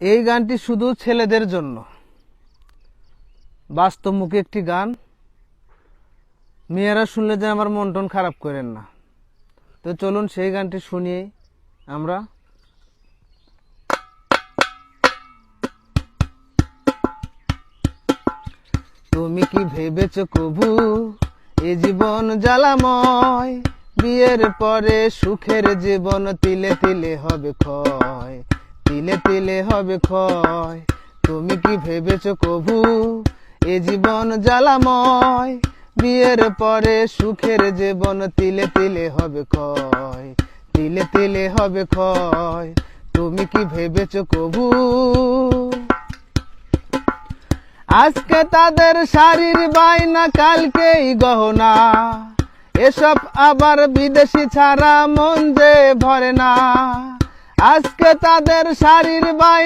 এই গানটি শুধু ছেলেদের জন্য। বাস্তবমুখী একটি গান। মেয়েরা শুনলে যে আমার মন টন খারাপ করেন না। তো চলুন সেই গানটি শুনিয়ে আমরা। তুমি কি ভেবেছ কবু? এ জীবন জ্বালাময়। বিয়ের পরে সুখের জীবন তিলে তিলে হবে ক্ষয়। তিলে তিলে হবে ক্ষয়। তুমি কি ভেবেছ কভু, এ জীবন জ্বালাময়? বিয়ের পরে সুখের জীবন তিলে তিলে হবে ক্ষয়, তিলে তিলে হবে ক্ষয়। তুমি কি ভেবেছ কভু? আজকে তাদের শাড়ির বাইনা কালকেই গহনা। এসব আবার বিদেশি ছাড়া মন যে ভরে না। আজকে তাদের শাড়ির বাই